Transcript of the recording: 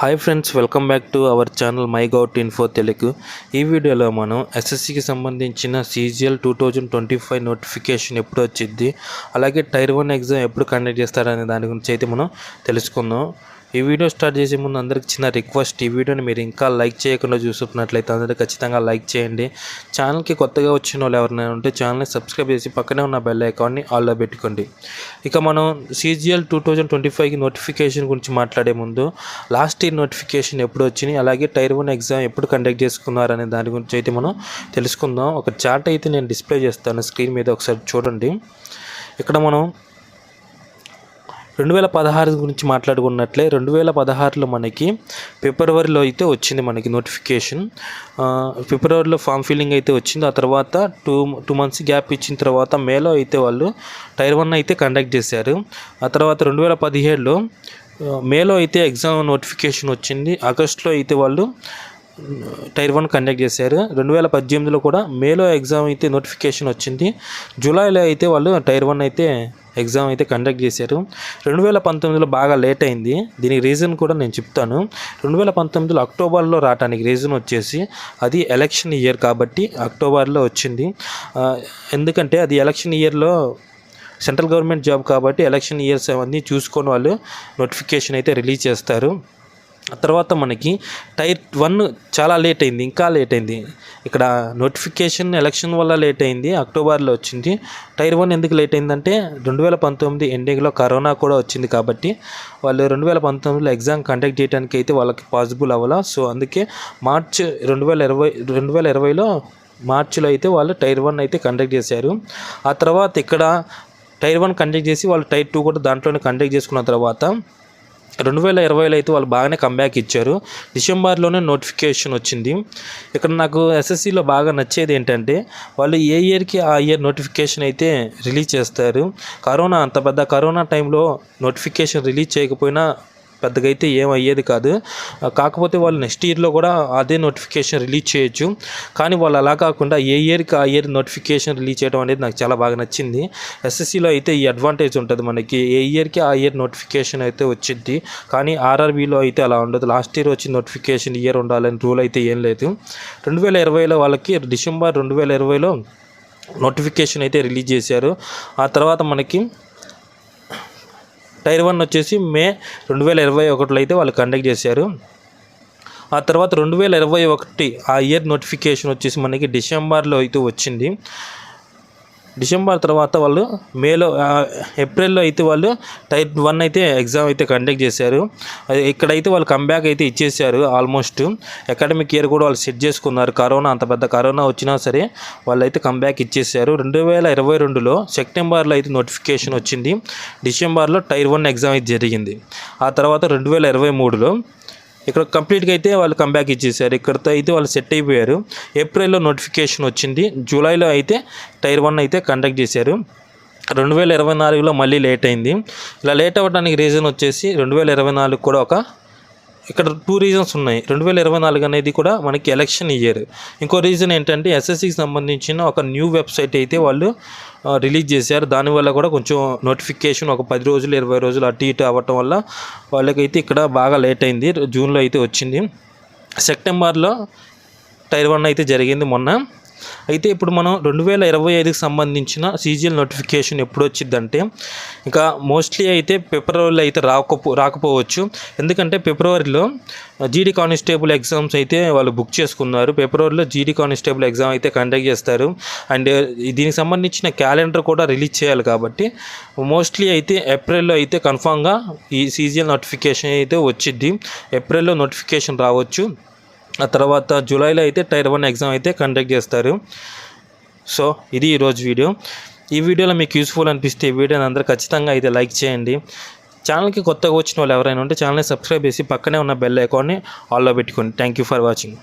Hi friends welcome back to our channel my govt info Telugu ఈ వీడియోలో మనం ఎస్ఎస్సికి సంబంధించిన CGL two thousand twenty five notification ఎప్పుడు వచ్చింది అలాగే టైర్ వన్ ఎగ్జామ్ ఎప్పుడు కండక్ట్ చేస్తారనే దాని గురించి అయితే మనం తెలుసుకుందాం. ఈ వీడియో స్టార్ట్ చేసే ముందు అందరికి చిన్న రిక్వెస్ట్ ఈ వీడియోని మీరు ఇంకా లైక్ చేయకుండా చూసుకున్నట్లయితే అందరూ ఖచ్చితంగా లైక్ చేయండి. ఛానల్కి కొత్తగా వచ్చిన వాళ్ళు ఎవరైనా ఉంటే ఛానల్ని సబ్స్క్రైబ్ చేసి పక్కనే ఉన్న బెల్ ఐకాన్ని ఆల్లో పెట్టుకోండి. ఇక మనం సీజిఎల్ టూ థౌజండ్ ట్వంటీ ఫైవ్కి నోటిఫికేషన్ గురించి మాట్లాడే ముందు లాస్ట్ ఇయర్ నోటిఫికేషన్ ఎప్పుడు వచ్చినాయి అలాగే టైర్ వన్ ఎగ్జామ్ ఎప్పుడు కండక్ట్ చేసుకున్నారనే దాని గురించి అయితే మనం తెలుసుకుందాం. ఒక చార్ట్ అయితే నేను డిస్ప్లే చేస్తాను స్క్రీన్ మీద ఒకసారి చూడండి. ఇక్కడ మనం రెండు వేల పదహారు గురించి మాట్లాడుకున్నట్లే రెండు వేల పదహారులో మనకి ఫిబ్రవరిలో అయితే వచ్చింది మనకి నోటిఫికేషన్. ఫిబ్రవరిలో ఫామ్ ఫిల్లింగ్ అయితే వచ్చింది. ఆ తర్వాత టూ టూ మంత్స్ గ్యాప్ ఇచ్చిన తర్వాత మేలో అయితే వాళ్ళు టైర్ వన్ అయితే కండక్ట్ చేశారు. ఆ తర్వాత రెండు వేల పదిహేడులో మేలో అయితే ఎగ్జామ్ నోటిఫికేషన్ వచ్చింది. ఆగస్ట్లో అయితే వాళ్ళు టైర్ వన్ కండక్ట్ చేశారు. రెండు వేల పద్దెనిమిదిలో కూడా మేలో ఎగ్జామ్ అయితే నోటిఫికేషన్ వచ్చింది. జూలైలో అయితే వాళ్ళు టైర్ వన్ అయితే ఎగ్జామ్ అయితే కండక్ట్ చేశారు. రెండు వేల పంతొమ్మిదిలో బాగా లేట్ అయింది. దీనికి రీజన్ కూడా నేను చెప్తాను. రెండు వేల పంతొమ్మిదిలో అక్టోబర్లో రావడానికి రీజన్ వచ్చేసి అది ఎలక్షన్ ఇయర్ కాబట్టి అక్టోబర్లో వచ్చింది. ఎందుకంటే అది ఎలక్షన్ ఇయర్లో సెంట్రల్ గవర్నమెంట్ జాబ్ కాబట్టి ఎలక్షన్ ఇయర్స్ అవన్నీ చూసుకొని వాళ్ళు నోటిఫికేషన్ అయితే రిలీజ్ చేస్తారు. తర్వాత మనకి టైర్ వన్ చాలా లేట్ అయింది ఇంకా లేట్ అయింది. ఇక్కడ నోటిఫికేషన్ ఎలక్షన్ వల్ల లేట్ అయింది అక్టోబర్లో వచ్చింది. టైర్ వన్ ఎందుకు లేట్ అయిందంటే రెండు వేల పంతొమ్మిది ఎండింగ్లో కరోనా కూడా వచ్చింది కాబట్టి వాళ్ళు రెండు వేల పంతొమ్మిదిలో ఎగ్జామ్ కండక్ట్ చేయడానికి అయితే వాళ్ళకి పాసిబుల్ అవ్వాల? సో అందుకే మార్చ్ రెండు వేల ఇరవై రెండు వేల ఇరవైలో మార్చిలో అయితే వాళ్ళు టైర్ వన్ అయితే కండక్ట్ చేశారు. ఆ తర్వాత ఇక్కడ టైర్ వన్ కండక్ట్ చేసి వాళ్ళు టైర్ టూ కూడా దాంట్లోనే కండక్ట్ చేసుకున్న తర్వాత రెండు వేల ఇరవైలో అయితే వాళ్ళు బాగానే కంబ్యాక్ ఇచ్చారు. డిసెంబర్లోనే నోటిఫికేషన్ వచ్చింది. ఇక్కడ నాకు ఎస్ఎస్సిలో బాగా నచ్చేది ఏంటంటే వాళ్ళు ఏ ఇయర్కి ఆ ఇయర్ నోటిఫికేషన్ అయితే రిలీజ్ చేస్తారు. కరోనా అంత పెద్ద కరోనా టైంలో నోటిఫికేషన్ రిలీజ్ చేయకపోయినా పెద్దగా అయితే ఏం అయ్యేది కాదు. కాకపోతే వాళ్ళు నెక్స్ట్ ఇయర్లో కూడా అదే నోటిఫికేషన్ రిలీజ్ చేయొచ్చు. కానీ వాళ్ళు అలా కాకుండా ఏ ఇయర్కి ఆ ఇయర్ నోటిఫికేషన్ రిలీజ్ చేయడం అనేది నాకు చాలా బాగా నచ్చింది. ఎస్ఎస్సిలో అయితే ఈ అడ్వాంటేజ్ ఉంటుంది మనకి. ఏ ఇయర్కి ఆ ఇయర్ నోటిఫికేషన్ అయితే వచ్చింది కానీ ఆర్ఆర్బీలో అయితే అలా ఉండదు. లాస్ట్ ఇయర్ వచ్చిన నోటిఫికేషన్ ఇయర్ ఉండాలని రూల్ అయితే ఏం లేదు. రెండు వేల ఇరవైలో వాళ్ళకి డిసెంబర్ రెండు వేల ఇరవైలో నోటిఫికేషన్ అయితే రిలీజ్ చేశారు. ఆ తర్వాత మనకి టైర్ వన్ వచ్చేసి మే రెండు వేల ఇరవై ఒకటిలో అయితే వాళ్ళు కండక్ట్ చేశారు. ఆ తర్వాత రెండు వేల ఇరవై ఒకటి ఆ ఇయర్ నోటిఫికేషన్ వచ్చేసి మనకి డిసెంబర్లో అయితే వచ్చింది. డిసెంబర్ తర్వాత వాళ్ళు మేలో ఏప్రిల్లో అయితే వాళ్ళు టైప్ వన్ అయితే ఎగ్జామ్ అయితే కండక్ట్ చేశారు. ఇక్కడైతే వాళ్ళు కంబ్యాక్ అయితే ఇచ్చేసారు ఆల్మోస్ట్. అకాడమిక్ ఇయర్ కూడా వాళ్ళు సెట్ చేసుకున్నారు. కరోనా అంత పెద్ద కరోనా వచ్చినా సరే వాళ్ళు అయితే కంబ్యాక్ ఇచ్చేసారు రెండు వేల ఇరవై రెండులో సెప్టెంబర్లో అయితే నోటిఫికేషన్ వచ్చింది. డిసెంబర్లో టైర్ వన్ ఎగ్జామ్ అయితే జరిగింది. ఆ తర్వాత రెండు వేల ఇరవై మూడులో ఇక్కడ కంప్లీట్గా అయితే వాళ్ళు కంబ్యాక్ ఇచ్చేసారు. ఇక్కడతో అయితే వాళ్ళు సెట్ అయిపోయారు. ఏప్రిల్లో నోటిఫికేషన్ వచ్చింది. జూలైలో అయితే టైర్ వన్ అయితే కండక్ట్ చేశారు. రెండు వేల ఇరవై నాలుగులో మళ్ళీ లేట్ అయింది. ఇలా లేట్ అవ్వడానికి రీజన్ వచ్చేసి రెండు వేల ఇరవై నాలుగు కూడా ఒక ఇక్కడ టూ రీజన్స్ ఉన్నాయి. రెండు వేల ఇరవై నాలుగు అనేది కూడా మనకి ఎలక్షన్ ఇయర్ ఇంకో రీజన్ ఏంటంటే ఎస్ఎస్సికి సంబంధించిన ఒక న్యూ వెబ్సైట్ అయితే వాళ్ళు రిలీజ్ చేశారు. దానివల్ల కూడా కొంచెం నోటిఫికేషన్ ఒక పది రోజులు ఇరవై రోజులు అటు ఇటు అవ్వటం వల్ల వాళ్ళకైతే ఇక్కడ బాగా లేట్ అయింది. జూన్లో అయితే వచ్చింది. సెప్టెంబర్లో టైర్ వన్ అయితే జరిగింది మొన్న. అయితే ఇప్పుడు మనం రెండు వేల ఇరవై ఐదుకి సంబంధించిన సీజియల్ నోటిఫికేషన్ ఎప్పుడు వచ్చిందంటే ఇంకా మోస్ట్లీ అయితే ఫిబ్రవరిలో అయితే రాకపో రాకపోవచ్చు. ఎందుకంటే ఫిబ్రవరిలో జీడీ కానిస్టేబుల్ ఎగ్జామ్స్ అయితే వాళ్ళు బుక్ చేసుకున్నారు. ఫిబ్రవరిలో జీడీ కానిస్టేబుల్ ఎగ్జామ్ అయితే కండక్ట్ చేస్తారు. అండ్ దీనికి సంబంధించిన క్యాలెండర్ కూడా రిలీజ్ చేయాలి కాబట్టి మోస్ట్లీ అయితే ఏప్రిల్లో అయితే కన్ఫామ్గా ఈ సీజియల్ నోటిఫికేషన్ అయితే వచ్చింది ఏప్రిల్లో నోటిఫికేషన్ రావచ్చు. ఆ తర్వాత జూలైలో అయితే టైర్ వన్ ఎగ్జామ్ అయితే కండక్ట్ చేస్తారు. సో ఇది ఈరోజు వీడియో. ఈ వీడియోలో మీకు యూస్ఫుల్ అనిపిస్తే ఈ వీడియోని అందరూ ఖచ్చితంగా అయితే లైక్ చేయండి. ఛానల్కి కొత్తగా వచ్చిన వాళ్ళు ఎవరైనా ఉంటే ఛానల్ని సబ్స్క్రైబ్ చేసి పక్కనే ఉన్న బెల్ ఐకాన్ని ఆల్లో పెట్టుకోండి. Thank you for watching.